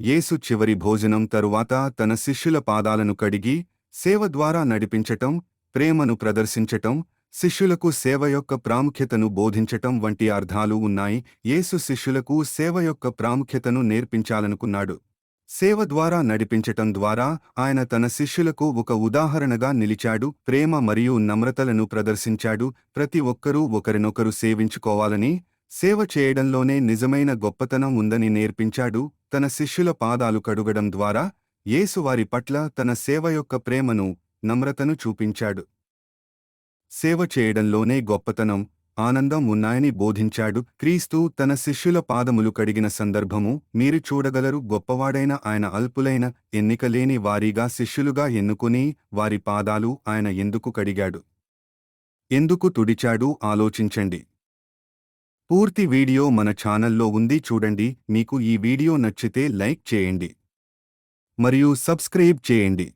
యేసు చివరి భోజనం తరువాత తన శిష్యుల పాదాలను కడిగి సేవ ద్వారా నడిపించటం ప్రేమను ప్రదర్శించటం శిష్యులకు సేవ యొక్క ప్రాముఖ్యతను బోధించటం వంటి అర్థాలు ఉన్నాయి. యేసు శిష్యులకు సేవ యొక్క ప్రాముఖ్యతను నేర్పించాలనుకున్నాడు. సేవ ద్వారా నడిపించటం ద్వారా ఆయన తన శిష్యులకు ఒక ఉదాహరణగా నిలిచాడు. ప్రేమ మరియు నమ్రతలను ప్రదర్శించాడు. ప్రతి ఒక్కరూ ఒకరినొకరు సేవించుకోవాలని సేవ చేయడంలోనే నిజమైన గొప్పతనం ఉందని నేర్పించాడు. తన శిష్యుల పాదాలు కడుగడం ద్వారా యేసు వారి పట్ల తన సేవ యొక్క ప్రేమను నమ్రతను చూపించాడు. సేవ చేయడంలోనే గొప్పతనం ఆనందం ఉన్నాయని బోధించాడు. క్రీస్తు తన శిష్యుల పాదములు కడిగిన సందర్భము మీరు చూడగలరు గొప్పవాడైన ఆయన అల్పులైన ఎన్నికలేని వారీగా శిష్యులుగా ఎన్నుకుని వారి పాదాలు ఆయన ఎందుకు కడిగాడు? ఎందుకు తుడిచాడు? ఆలోచించండి. పూర్తి వీడియో మన ఛానల్లో ఉంది చూడండి మీకు ఈ వీడియో నచ్చితే లైక్ చేయండి. మరియు సబ్స్క్రైబ్ చేయండి.